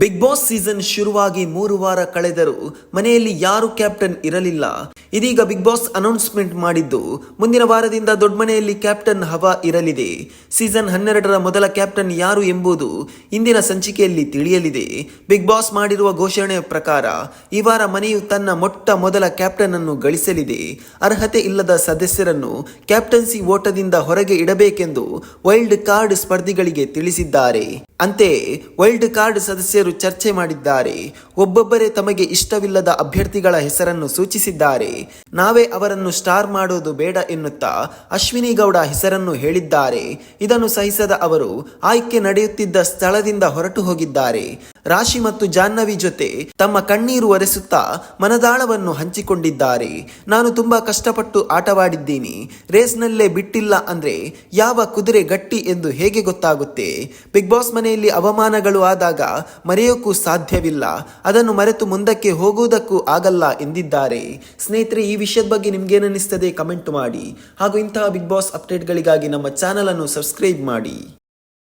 Big boss season ಶುರುವಾಗಿ ಮೂರು ವಾರ ಕಳೆದರೂ ಮನೆಯಲ್ಲಿ ಯಾರು ಕ್ಯಾಪ್ಟನ್ ಇರಲಿಲ್ಲ. ಇದೀಗ ಬಿಗ್ ಬಾಸ್ ಅನೌನ್ಸ್ಮೆಂಟ್ ಮಾಡಿದ್ದು, ಮುಂದಿನ ವಾರದಿಂದ ದೊಡ್ಡ ಮನೆಯಲ್ಲಿ ಕ್ಯಾಪ್ಟನ್ ಹವಾ ಇರಲಿದೆ. ಸೀಸನ್ ಹನ್ನೆರಡರ ಮೊದಲ ಕ್ಯಾಪ್ಟನ್ ಯಾರು ಎಂಬುದು ಇಂದಿನ ಸಂಚಿಕೆಯಲ್ಲಿ ತಿಳಿಯಲಿದೆ. ಬಿಗ್ ಬಾಸ್ ಮಾಡಿರುವ ಘೋಷಣೆ ಪ್ರಕಾರ, ಈ ವಾರ ಮನೆಯು ತನ್ನ ಮೊಟ್ಟ ಮೊದಲ ಕ್ಯಾಪ್ಟನ್ ಅನ್ನು ಗಳಿಸಲಿದೆ. ಅರ್ಹತೆ ಇಲ್ಲದ ಸದಸ್ಯರನ್ನು ಕ್ಯಾಪ್ಟನ್ಸಿ ಓಟದಿಂದ ಹೊರಗೆ ಇಡಬೇಕೆಂದು ವೈಲ್ಡ್ ಕಾರ್ಡ್ ಸ್ಪರ್ಧಿಗಳಿಗೆ ತಿಳಿಸಿದ್ದಾರೆ. ಅಂತೆ ವೈಲ್ಡ್ ಕಾರ್ಡ್ ಸದಸ್ಯರು ಚರ್ಚೆ ಮಾಡಿದ್ದಾರೆ. ಒಬ್ಬೊಬ್ಬರೇ ತಮಗೆ ಇಷ್ಟವಿಲ್ಲದ ಅಭ್ಯರ್ಥಿಗಳ ಹೆಸರನ್ನು ಸೂಚಿಸಿದ್ದಾರೆ. ನಾವೇ ಅವರನ್ನು ಸ್ಟಾರ್ ಮಾಡೋದು ಬೇಡ ಎನ್ನುತ್ತಾ ಅಶ್ವಿನಿ ಗೌಡ ಹೆಸರನ್ನು ಹೇಳಿದ್ದಾರೆ. ಇದನ್ನು ಸಹಿಸದ ಅವರು ಆಯ್ಕೆ ನಡೆಯುತ್ತಿದ್ದ ಸ್ಥಳದಿಂದ ಹೊರಟು ಹೋಗಿದ್ದಾರೆ. ರಾಶಿ ಮತ್ತು ಜಾಹ್ನವಿ ಜೊತೆ ತಮ್ಮ ಕಣ್ಣೀರು ಒರೆಸುತ್ತಾ ಮನದಾಳವನ್ನು ಹಂಚಿಕೊಂಡಿದ್ದಾರೆ. ನಾನು ತುಂಬಾ ಕಷ್ಟಪಟ್ಟು ಆಟವಾಡಿದ್ದೀನಿ. ರೇಸ್ನಲ್ಲೇ ಬಿಟ್ಟಿಲ್ಲ ಅಂದ್ರೆ ಯಾವ ಕುದುರೆ ಗಟ್ಟಿ ಎಂದು ಹೇಗೆ ಗೊತ್ತಾಗುತ್ತೆ? ಬಿಗ್ ಬಾಸ್ ಮನೆಯಲ್ಲಿ ಅವಮಾನಗಳು ಆದಾಗ ಮರೆಯೋಕ್ಕೂ ಸಾಧ್ಯವಿಲ್ಲ. ಅದನ್ನು ಮರೆತು ಮುಂದಕ್ಕೆ ಹೋಗುವುದಕ್ಕೂ ಆಗಲ್ಲ ಎಂದಿದ್ದಾರೆ. ಸ್ನೇಹಿತರೆ, ಈ ವಿಷಯದ ಬಗ್ಗೆ ನಿಮ್ಗೇನಿಸ್ತದೆ ಕಮೆಂಟ್ ಮಾಡಿ. ಹಾಗೂ ಇಂತಹ ಬಿಗ್ ಬಾಸ್ ಅಪ್ಡೇಟ್ಗಳಿಗಾಗಿ ನಮ್ಮ ಚಾನಲ್ ಅನ್ನು ಸಬ್ಸ್ಕ್ರೈಬ್ ಮಾಡಿ.